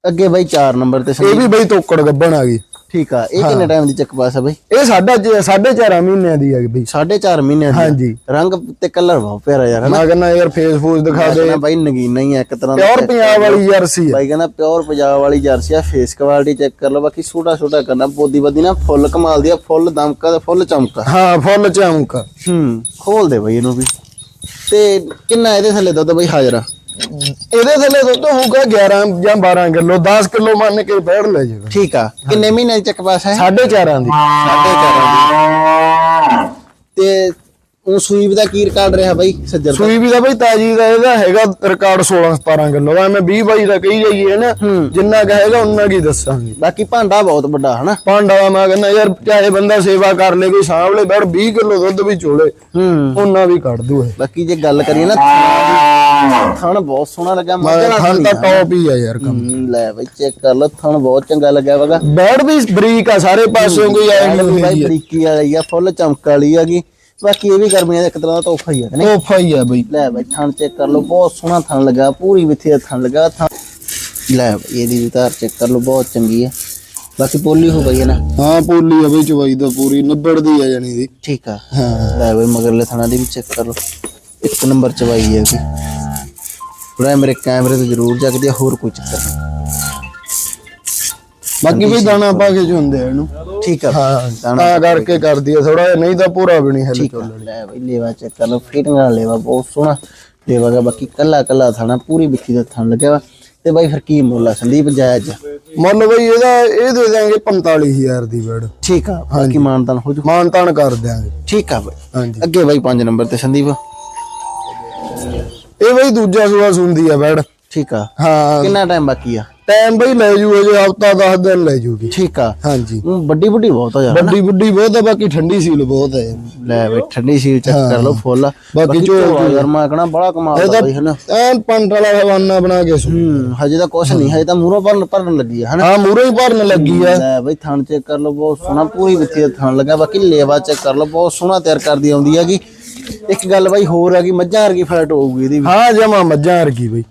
ਅੱਗੇ ਬਾਈ 4 ਨੰਬਰ ਤੇ ਇਹ ਵੀ ਬਈ ਤੋਕੜ ਗੱਬਣ ਆ ਗਈ। ਠੀਕ ਆ ਇਹ ਕਿੰਨੇ ਟਾਈਮ ਦੀ ਚੱਕ ਪਾਸ ਆ ਬਾਈ? ਇਹ ਸਾਡਾ ਚ- ਸਾਢੇ ਚਾਰਾਂ ਮਹੀਨਿਆਂ ਦੀ ਆ ਗਈ ਬਈ 4.5 ਮਹੀਨਿਆਂ ਦੀ। ਹਾਂਜੀ। ਰੰਗ ਤੇ ਕਲਰ ਬਹੁਤ ਪਿਆਰਾ ਯਾਰ ਮੈਂ ਕਹਿੰਦਾ ਯਾਰ ਫੇਸ ਫੂਸ ਦਿਖਾ ਦੇ। ਕਹਿੰਦਾ ਬਾਈ ਨਗੀਨਾ ਹੀ ਆ ਇੱਕ ਤਰ੍ਹਾਂ ਦਾ ਪਿਓਰ ਪੰਜਾਬ ਵਾਲੀ ਜਰਸੀ ਆ। ਬਾਈ ਕਹਿੰਦਾ ਪਿਓਰ ਪੰਜਾਬ ਵਾਲੀ ਜਰਸੀ ਆ ਫੇਸ ਕੁਆਲਿਟੀ ਚੈੱਕ ਕਰ ਲਓ। ਬਾਕੀ ਛੋਟਾ ਛੋਟਾ ਕਰਨਾ ਬੋਦੀ ਬਦੀ ਨਾ ਫੁੱਲ ਕਮਾਲ ਦੀ ਆ ਫੁੱਲ ਦਮਕਾ ਤੇ ਫੁੱਲ ਚਮਕਾ। ਹਾਂ ਫੁੱਲ ਚਮਕ। ਹੂੰ ਖੋਲ ਦੇ ਬਾਈ ਇਹਨੂੰ ਵੀ। ਤੇ ਕਿੰਨਾ ਇਹਦੇ ਥੱਲੇ ਦੁੱਧ ਬਾਈ ਹਾਜ਼ਰਾ? ਇਹਦੇ ਥੱਲੇ ਦੁੱਧ ਹੋਊਗਾ 11 ਜਾਂ 12 ਕਿਲੋ 10 ਕਿਲੋ ਮੰਨ ਕੇ ਬੈਠ ਲੈ ਜਾਏਗਾ ਠੀਕ ਆ। ਕਿੰਨੇ ਮਹੀਨੇ ਦੀ ਚੱਕ ਪਾਸ ਹੈ? ਸਾਢੇ ਚਾਰਾਂ ਦੀ। ਸਾਢੇ ਚਾਰਾਂ ਦੀ। ਤੇ ਉਹ ਸੂਈ ਦਾ ਕੀ ਰਿਕਾਰਡ ਰਿਹਾ ਬਾਈ ਸੱਜਰ ਦਾ? ਸੂਈ ਵੀ ਦਾ ਬਈ ਤਾਜੀ ਦਾ ਇਹਦਾ ਹੈਗਾ ਰਿਕਾਰਡ 16 17 ਕਿਲੋ ਐਵੇਂ 20 22 ਦਾ ਕਹੀ ਜਾਈਏ ਨਾ ਜਿੰਨਾ ਕੁ ਹੈਗਾ ਉਹਨਾਂ ਕੀ ਦੱਸਾਂਗੇ। ਬਾਕੀ ਭਾਂਡਾ ਬਹੁਤ ਵੱਡਾ ਹਨਾ। ਭਾਂਡਾ ਦਾ ਮੈਂ ਕਹਿੰਦਾ ਯਾਰ ਚਾਹੇ ਬੰਦਾ ਸੇਵਾ ਕਰ ਲੇ ਕੋਈ ਸਾਂਭ ਲੈ ਬੈਠ 20 ਕਿਲੋ ਦੁੱਧ ਵੀ ਚੋਲੇ ਹੂੰ। ਉਹਨਾਂ ਵੀ ਕੱਢ ਦੂ ਇਹ। ਬਾਕੀ ਜੇ ਗੱਲ ਕਰੀਏ ਨਾ ਥਣ ਦੀ, ਥਣ ਬਹੁਤ ਸੋਹਣਾ ਲੱਗਾ ਮੱਝਾਂ ਖਾਨ ਤਾਂ ਟੌਪ ਹੀ ਆ ਯਾਰ ਕੰਮ ਹੂੰ, ਲੈ ਬਾਈ ਚੈੱਕ ਕਰ ਲਓ ਥਣ ਬਹੁਤ ਚੰਗਾ ਲੱਗਿਆ ਵਗਾ। ਬੈਡ ਵੀ ਬਰੀਕ ਆ ਸਾਰੇ ਪਾਸਿਓਂ ਕੋਈ ਐ ਨਹੀਂ ਬਾਈ ਬਰੀਕੀ ਵਾਲੀ ਆ ਫੁੱਲ ਚਮਕ ਵਾਲੀ ਹੈਗੀ ਬਾਕੀ ਇਹ ਵੀ ਗਰਮੀਆਂ ਦਾ ਇੱਕ ਤਰ੍ਹਾਂ ਦਾ ਤੋਹਫਾ ਹੀ ਹੈ ਕਿ ਨਹੀਂ? ਤੋਹਫਾ ਹੀ ਆ ਬਈ। ਲੈ ਬਾਈ ਥਣ ਚੈੱਕ ਕਰ ਲਓ ਬਹੁਤ ਸੋਹਣਾ ਥਣ ਲੱਗਾ ਪੂਰੀ ਵਿੱਥੀ ਦਾ ਥਣ ਲੱਗਾ ਥਣ ਲੈ ਬਾਈ ਇਹਦੀ ਵੀ ਧਾਰ ਚੈੱਕ ਕਰ ਲਓ ਬਹੁਤ ਚੰਗੀ ਹੈ ਬਾਕੀ ਪੋਲੀ ਹੋ ਗਈ ਹੈ ਨਾ? ਹਾਂ ਪੋਲੀ ਆ ਬਈ ਚਵਾਈ ਦਾ ਪੂਰੀ ਨਿਬੜਦੀ ਆ ਜਾਣੀ ਦੀ ਠੀਕ ਆ। ਹਾਂ। ਲੈ ਬਾਈ ਮਗਰਲੇ ਥਣਾ ਦੀ ਵੀ ਚੈੱਕ ਕਰ ਲਓ। ਇੱਕ ਨੰਬਰ ਚਵਾਈ ਹੈ ਇਹਦੀ। ਥੋੜਾ ਮੇਰੇ ਕੈਮਰੇ ਤੇ ਜ਼ਰੂਰ ਜਗਦੀ ਆ ਹੋਰ ਕੋਈ ਚੱਕਰ ਨਹੀਂ। ਬਾਕੀ ਵੀ ਦਾਣਾ ਪਾ ਕੇ ਚੁੰਦੇ ਆ ਇਹਨੂੰ। ਠੀਕ ਆ। ਹਾਂ ਤਾਂ ਕਰਕੇ ਕਰਦੀ ਆ ਥੋੜਾ ਨਹੀਂ ਤਾਂ ਪੂਰਾ ਵੀ ਨਹੀਂ ਹਲੇ ਠੀਕ ਆ। ਲੈ ਬਾਈ ਲੇਵਾ ਚੈੱਕ ਕਰ ਲਓ ਫਿਟਿੰਗ ਵਾਲਾ ਲੇਵਾ ਬਹੁਤ ਸੋਹਣਾ। ਲੇਵਾ ਦਾ ਬਾਕੀ ਕੱਲਾ ਕੱਲਾ ਥਾਣਾ ਪੂਰੀ ਵਿੱਥੀ ਦਾ ਥਣ ਲੱਗਿਆ ਵਾ। ਤੇ ਬਾਈ ਫਿਰ ਕੀ ਮੁੱਲ ਆ ਸੰਦੀਪ ਜਾਇਜ਼ ਮੰਨ ਬਈ ਇਹਦਾ ਇਹ ਦੇ ਦਾਂਗੇ 45000 ਦੀ ਬੈਡ ਠੀਕ ਆ ਬਾਕੀ ਮਾਨਤਾਨ ਹੋ ਜੂ। ਮਾਨ ਤਾਨ ਕਰ ਦਿਆਂਗੇ। ਠੀਕ ਆ ਬਾਈ। ਹਾਂਜੀ। ਅੱਗੇ ਬਾਈ 5 ਨੰਬਰ ਤੇ ਸੰਦੀਪ। ਇਹ ਬਈ ਦੂਜਾ ਸੂਆ ਸੁਣਦੀ ਆ ਬੈਡ ਠੀਕ ਆ। ਹਾਂ। ਕਿੰਨਾ ਟਾਈਮ ਬਾਕੀ ਆ? ਟਾਈਮ ਬਈ ਲੈ ਜੂ ਅਜੇ ਹਫਤਾ 10 ਦਿਨ ਲੈ ਜੂਗੀ ਠੀਕ ਆ। ਹਾਂਜੀ। ਵੱਡੀ ਵੱਡੀ ਬਹੁਤ ਆ ਯਾਰ ਵੱਡੀ ਵੱਡੀ ਬਹੁਤ ਆ ਬਾਕੀ ਠੰਡੀ ਸੀਲ ਬਹੁਤ ਹੈ ਲੈ ਬਈ ਠੰਡੀ ਸੀਲ ਚੈੱਕ ਕਰ ਲਓ ਫੁੱਲ। ਬਾਕੀ ਝੋਲ ਯਾਰ ਮੈਂ ਕਹਣਾ ਬੜਾ ਕਮਾਲ ਦਾ ਬਈ ਹਨਾ? ਐਨ ਪੰਡ ਵਾਲਾ ਹਵਾਨਾ ਬਣਾ ਕੇ ਸੂ ਹਜੇ ਤਾਂ ਕੁਛ ਨਹੀਂ ਹਜੇ ਤਾਂ ਮੂਹਰੋਂ ਭਰਨ ਭਰਨ ਲੱਗੀ ਆ ਹਨਾ? ਹਾਂ ਮੂਰੇ ਹੀ ਭਰਨ ਲੱਗੀ ਆ। ਲੈ ਬਈ ਥਣ ਚੈੱਕ ਕਰ ਲਓ ਬਹੁਤ ਸੋਹਣਾ ਪੂਰੀ ਦਾ ਥਣ ਲੱਗਾ। ਬਾਕੀ ਲੇਵਾ ਚੈੱਕ ਕਰ ਲਓ ਬਹੁਤ ਸੋਹਣਾ ਤਿਆਰ ਕਰਦੀ ਆਉਂਦੀ ਹੈਗੀ। ਇੱਕ ਗੱਲ ਬਾਈ ਹੋਰ ਹੈਗੀ ਮੱਝਾਂ ਵਰਗੀ ਫੈਟ ਹੋਊਗੀ ਇਹਦੀ ਵੀ। ਹਾਂ ਜਮਾ ਮੱਝਾਂ ਵਰਗੀ ਬਈ।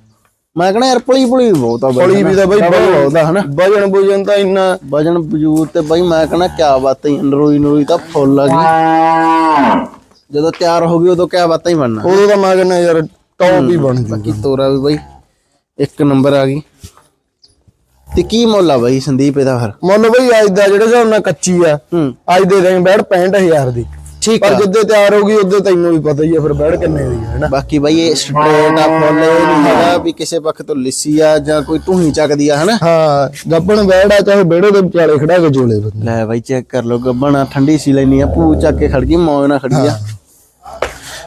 ਮੈਂ ਕਹਣਾ ਯਾਰ ਪਲੀ ਪੁਲੀ ਬਹੁਤ ਆ ਬਾਈ ਪਲੀ ਵੀ ਤਾਂ ਬਈ ਬਹੁਤ ਆ ਹਨਾ? ਵਜਨ ਬੁਜਨ ਤਾਂ ਇੰਨਾ। ਵਜਨ ਬਜੂਰ ਤੇ ਬਾਈ ਮੈਂ ਕਹਣਾ ਕਿਆ ਬਾਤਾਂ ਹੀ ਨਰੋਈ ਨਰੋਈ ਤਾਂ ਫੁੱਲ ਆ ਗਈ। ਜਦੋਂ ਤਿਆਰ ਹੋ ਗਈ ਉਦੋਂ ਕਿਆ ਬਾਤਾਂ ਹੀ ਬਣਨਾ। ਉਦੋਂ ਤਾਂ ਮੈਂ ਕਹਿੰਦਾ ਯਾਰ ਟੌਪ ਹੀ ਬਣ ਜੂ ਬਾਕੀ ਤੋਰਾ ਵੀ ਬਾਈ ਇੱਕ ਨੰਬਰ ਆ ਗਈ। ਤੇ ਕੀ ਮੁੱਲ ਆ ਬਾਈ ਸੰਦੀਪ ਇਹਦਾ ਫਿਰ? ਮੰਨ ਬਈ ਅੱਜ ਦਾ ਜਿਹੜੇ ਹਿਸਾਬ ਨਾਲ ਕੱਚੀ ਆ ਅੱਜ ਦੇ ਰੇਂਜ ਬੈਡ 65000 ਦੀ। ਠੀਕ ਪਰ ਆ। ਜਿੱਦੇ ਤਿਆਰ ਹੋ ਗਈ ਉਦੋਂ ਤੈਨੂੰ ਵੀ ਪਤਾ ਹੀ ਆ ਫਿਰ ਬੈਡ ਕਿੰਨੇ ਦੀ ਹੈ ਨਾ ਬਾਕੀ ਬਾਈ ਇਹ ਸਟ੍ਰੇਟ ਆ ਫੁੱਲ ਇਹ ਨਹੀਂ ਹੈਗਾ ਵੀ ਕਿਸੇ ਪੱਖ ਤੋਂ ਲਿੱਸੀ ਆ ਜਾਂ ਕੋਈ ਢੂਹੀ ਚੱਕਦੀ ਆ ਹਨਾ? ਹਾਂ ਗੱਬਣ ਆ ਚਾਹੇ ਬੇੜੇ ਦੇ ਵਿਚਾਲੇ ਖੜਾ ਕੇ ਜੋਲੇ ਬੰਦੇ। ਲੈ ਬਾਈ ਚੈੱਕ ਕਰ ਲਓ ਗੱਬਣਾ ਠੰਡੀ ਸੀ ਲੈਣੀ ਆ ਪੂ ਚੱਕ ਕੇ ਖੜ ਗਈ ਮੌਜ ਨਾਲ ਖੜੀ ਆ।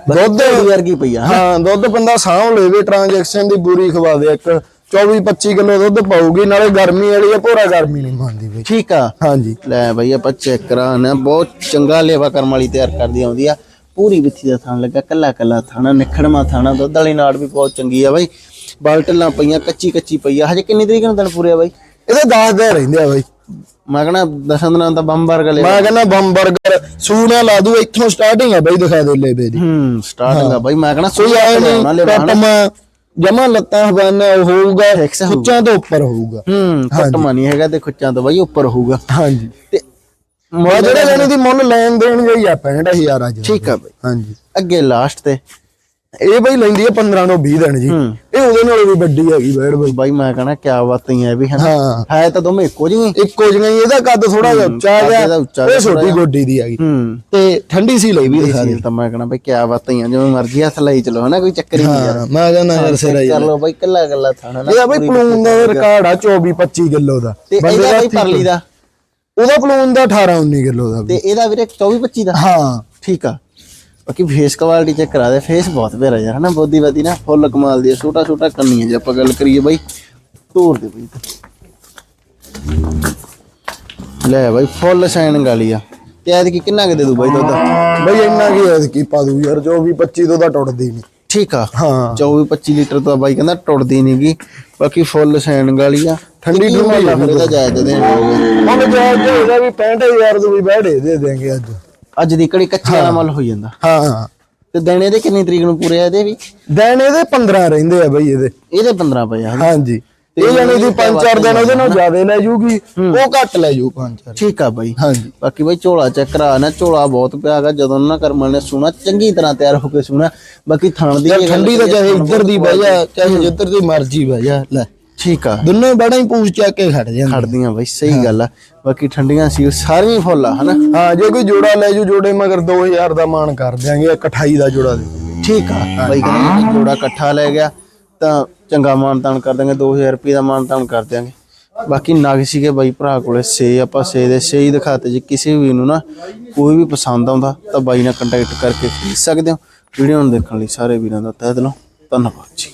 ਦੁੱਧ ਵਰਗੀ ਪਈ ਆ ਹਾਂ ਦੁੱਧ ਬੰਦਾ ਸਾਂਭ ਲੇਵੇ ਟ੍ਰਾਂਜੈਕਸ਼ਨ ਦੀ ਬੁਰੀ ਖਵਾ ਦੇ ਇੱਕ 24 25 ਕਿਲੋ ਦੁੱਧ ਪਾਊਗੀ ਨਾਲੇ ਗਰਮੀ ਵਾਲੀ ਆ ਪੂਰਾ ਗਰਮੀ ਨਹੀਂ ਮੰਨਦੀ ਬਈ। ਠੀਕ ਆ। ਹਾਂਜੀ। ਲੈ ਬਾਈ ਆਪਾਂ ਚੈੱਕ ਕਰਾਣਾ ਬਹੁਤ ਚੰਗਾ ਲੇਵਾ ਕਰਮ ਵਾਲੀ ਤਿਆਰ ਕਰਦੀ ਆਉਂਦੀ ਆ। ਪੂਰੀ ਵਿੱਥੀ ਦਾ ਥਾਣ ਲੱਗਾ ਕੱਲਾ ਕੱਲਾ ਥਾਣਾ ਨਿਖੜਮਾ ਥਾਣਾ ਦੁੱਧ ਵਾਲੀ ਨਾੜ ਵੀ ਬਹੁਤ ਚੰਗੀ ਆ ਬਾਈ। ਬਾਲਟਲਾਂ ਪਈਆਂ ਕੱਚੀ ਕੱਚੀ ਪਈ ਆ। ਹਜੇ ਕਿੰਨੀ ਤਰੀਕ ਨੂੰ ਦਿਨ ਪੂਰੇ ਆ ਬਾਈ? ਇਹਦੇ 10 ਦਿਨ ਰਹਿੰਦੇ ਆ ਬਈ। ਮੈਂ ਕਹਣਾ ਦਸਾਂ ਦਿਨਾਂ ਦਾ ਬੰਬਰ ਗਲੇ ਮੈਂ ਕਹਿੰਦਾ ਬੰਬ 버ਗਰ ਸੂਣਾ ਲਾ ਦੂ ਇੱਥੋਂ ਸਟਾਰਟਿੰਗ ਆ ਬਈ ਦਿਖਾ ਦੇ ਲੇਵੇ ਦੀ। ਹੂੰ ਸਟਾਰਟਿੰਗ ਆ ਬਾਈ ਮੈਂ ਕਹਣਾ ਕੋਈ ਆਏ ਨਹੀਂ ਕੱਟਮ ਜਮਾ ਲੱਤਾਂ ਹਵਾਨਾ ਹੋਊਗਾ Fix ਹੋਊਗਾ। ਉੱਚਾਂ ਤੋਂ ਉੱਪਰ ਹੋਊਗਾ। ਹੂੰ ਕੱਟਮਾ ਨਹੀਂ ਹੈਗਾ ਤੇ ਖੁੱਚਾਂ ਤੋਂ ਬਾਈ ਉੱਪਰ ਹੋਊਗਾ। ਹਾਂਜੀ। ਤੇ ਮੈਂ ਜਿਹੜੇ ਲੈਣੇ ਦੀ ਮੁੱਲ ਲੈਣ ਦੇਣ ਗਈ ਆ 65000 ਅੱਜ ਠੀਕ ਆ ਬਾਈ। ਹਾਂਜੀ। ਅੱਗੇ ਲਾਸਟ ਤੇ। ਇਹ ਬਈ ਲੈਂਦੀ ਆ 15 ਤੋਂ 20 ਦਿਨ ਜੀ। ਹੂੰ। ਇਹ ਉਹਦੇ ਨਾਲੋਂ ਵੀ ਵੱਡੀ ਹੈਗੀ ਬੈੜ ਬਈ। ਬਾਈ ਮੈਂ ਕਹਣਾ ਕਿਆ ਬਾਤਾਂ ਹੀ ਵੀ ਹਨਾ ਹਾਂ। ਹੈ ਤਾਂ ਦੋਵੇਂ ਇੱਕੋ ਜਿਹੀਆਂ ਹੀ। ਇੱਕੋ ਜਿਹਾ ਹੀ ਇਹਦਾ ਕੱਦ ਥੋੜਾ ਜਿਹਾ ਉੱਚਾ ਉੱਚਾ ਇਹ ਜਿਹਾ। ਛੋਟੀ ਗੋਡੀ ਦੀ ਹੈਗੀ। ਹੂੰ। ਤੇ ਠੰਡੀ ਸੀ ਲਈ ਵੀ ਦਿਖਾ ਦੇ ਤਾਂ ਮੈਂ ਕਹਣਾ ਬਈ ਕਿਆ ਬਾਤਾਂ ਹੀ ਜਿਵੇਂ ਮਰਜ਼ੀ ਹੱਥ ਲਾਈ ਚਲੋ ਹਨਾ ਕੋਈ ਚੱਕਰ ਹੀ ਨਹੀਂ ਯਾਰ। ਹਾਂ ਮੈਂ ਕਹਿੰਦਾ ਯਾਰ ਸਿਰਾ ਹੀ ਕਰ ਲਓ ਬਾਈ ਕੱਲਾ ਕੱਲਾ ਥਾਣਾ ਨਾ ਇਹਦਾ ਬਈ ਪਲੂਨ ਦਾ ਰਿਕਾਰਡ ਆ 24 25 ਕਿਲੋ ਦਾ। ਤੇ ਇਹਦਾ ਬਾਈ ਪਰਲੀ ਦਾ? ਉਹਦਾ ਪਲੂਨ ਦਾ 18 19 ਕਿਲੋ ਦਾ ਤੇ ਇਹਦਾ ਵੀਰੇ 24 25 ਦਾ? ਹਾਂ। ਠੀਕ ਆ। ਬਾਕੀ ਫੇਸ ਕੁਆਲਿਟੀ ਚੈੱਕ ਕਰਾ ਦੇ ਫੇਸ ਬਹੁਤ ਪਿਆਰਾ ਯਾਰ ਹਨਾ? ਬੋਦੀ ਬਾਦੀ ਨਾ ਫੁੱਲ ਕਮਾਲ ਦੀ ਛੋਟਾ ਛੋਟਾ ਕੰਨੀ ਜੇ ਆਪਾਂ ਗੱਲ ਕਰੀਏ ਬਾਈ। ਤੋੜ ਦੇ ਬਾਈ ਲੈ ਬਾਈ ਫੁੱਲ ਸ਼ਾਈਨਿੰਗ ਵਾਲੀ ਆ। ਤੇ ਐਤਕੀ ਕਿੰਨਾ ਕੁ ਦੇ ਦੂ ਬਾਈ ਦੁੱਧ? ਬਈ ਇੰਨਾ ਕੀ ਐ ਕੀ ਪਾ ਦੂ ਯਾਰ 24 25 ਤੋਂ ਤਾਂ ਟੁੱਟਦੀ ਨਹੀਂ ਠੀਕ ਆ। ਹਾਂ। 24 25 ਲੀਟਰ ਤਾਂ ਬਾਈ ਕਹਿੰਦਾ ਟੁੱਟਦੀ ਨਹੀਂਗੀ ਬਾਕੀ ਫੁੱਲ ਸ਼ਾਈਨਿੰਗ ਵਾਲੀ ਆ। ਠੰਡੀ ਠੰਡੀ ਇਹਦਾ ਜਾਇਜ਼ ਦੇ ਹੁਣ ਜਾ ਕੇ ਇਹਦਾ ਵੀ 65000 ਤੋਂ ਵੀ ਬੈਠੇ ਦੇ ਦੇਂਗੇ ਅੱਜ। ਅੱਜ ਦੀ ਕੜੀ ਕੱਚੀ ਵਾਲਾ ਮਲ ਹੋ ਜਾਂਦਾ। ਹਾਂ। ਤੇ ਦੇਣੇ ਦੇ ਕਿੰਨੀ ਤਰੀਕ ਨੂੰ ਪੂਰੇ ਆ ਇਹਦੇ ਵੀ? ਦਿਨ ਇਹਦੇ 15 ਰਹਿੰਦੇ ਆ ਬਈ ਇਹਦੇ। ਇਹਦੇ 15 ਪਏ ਆ। ਹਾਂਜੀ। ਇਹ ਜਾਨੀ ਦੀ ਪੰਜ ਚਾਰ ਦਿਨ ਉਹਦੇ ਨਾਲ ਜ਼ਿਆਦਾ ਲੈ ਜੂਗੀ ਉਹ ਘੱਟ ਲੈ ਜੂ ਪੰਜ ਚਾਰ। ਠੀਕ ਆ ਬਾਈ। ਹਾਂਜੀ। ਬਾਕੀ ਬਾਈ ਝੋਲਾ ਚੈੱਕ ਕਰਾ ਨਾ ਝੋਲਾ ਬਹੁਤ ਪਿਆਗਾ ਜਦੋਂ ਨਾ ਕਰਮਾਂ ਨੇ ਸੁਣਾ ਚੰਗੀ ਤਰ੍ਹਾਂ ਤਿਆਰ ਹੋ ਕੇ ਸੁਣਾ। ਬਾਕੀ ਥਣ ਦੀ ਠੰਡੀ ਤਾਂ ਚਾਹੇ ਇੱਧਰ ਦੀ ਜਾ ਚਾਹੇ ਜਿੱਧਰ ਦੀ ਮਰਜ਼ੀ ਬਹਿ ਜਾ ਲੈ। ਠੀਕ ਆ। ਦੋਨੋਂ ਬੜਾ ਹੀ ਪੂਛ ਚੱਕ ਕੇ ਖੜ ਜਾਂਦੇ ਖੜਦੀਆਂ ਬਾਈ ਸਹੀ ਗੱਲ ਆ। ਬਾਕੀ ਠੰਡੀਆਂ ਸੀ ਸਾਰੀਆਂ ਹੀ ਫੁੱਲ ਆ ਹਨਾ? ਹਾਂ ਜੇ ਕੋਈ ਜੋੜਾ ਲੈ ਜੂ ਜੋੜੇ ਮਗਰ 2000 ਦਾ ਮਾਨ ਕਰ ਦਿਆਂਗੇ ਇੱਕ 28 ਦਾ ਜੋੜਾ ਦੇ ਠੀਕ ਆ। ਬਾਈ ਕਹਿੰਦਾ ਜੋੜਾ ਇਕੱਠਾ ਲੈ ਗਿਆ ਤਾਂ ਚੰਗਾ ਮਾਨਤਾਨ ਕਰ ਦਾਂਗੇ 2000 ਰੁਪਏ ਦਾ ਮਾਨਤਾਨ ਕਰ ਦਿਆਂਗੇ। ਬਾਕੀ ਨਗ ਸੀਗੇ ਬਾਈ ਭਰਾ ਕੋਲੇ ਸੇ ਆਪਾਂ ਸੇ ਦੇ ਸੇ ਹੀ ਦਿਖਾਤੇ ਜੀ ਕਿਸੇ ਵੀ ਨੂੰ ਨਾ ਕੋਈ ਵੀ ਪਸੰਦ ਆਉਂਦਾ ਤਾਂ ਬਾਈ ਨਾਲ ਕੰਟੈਕਟ ਕਰਕੇ ਖਰੀਦ ਸਕਦੇ ਹੋ। ਵੀਡੀਓ ਨੂੰ ਦੇਖਣ ਲਈ ਸਾਰੇ ਵੀਰਾਂ ਦਾ ਤਹਿ ਦਿਲੋਂ ਧੰਨਵਾਦ ਜੀ।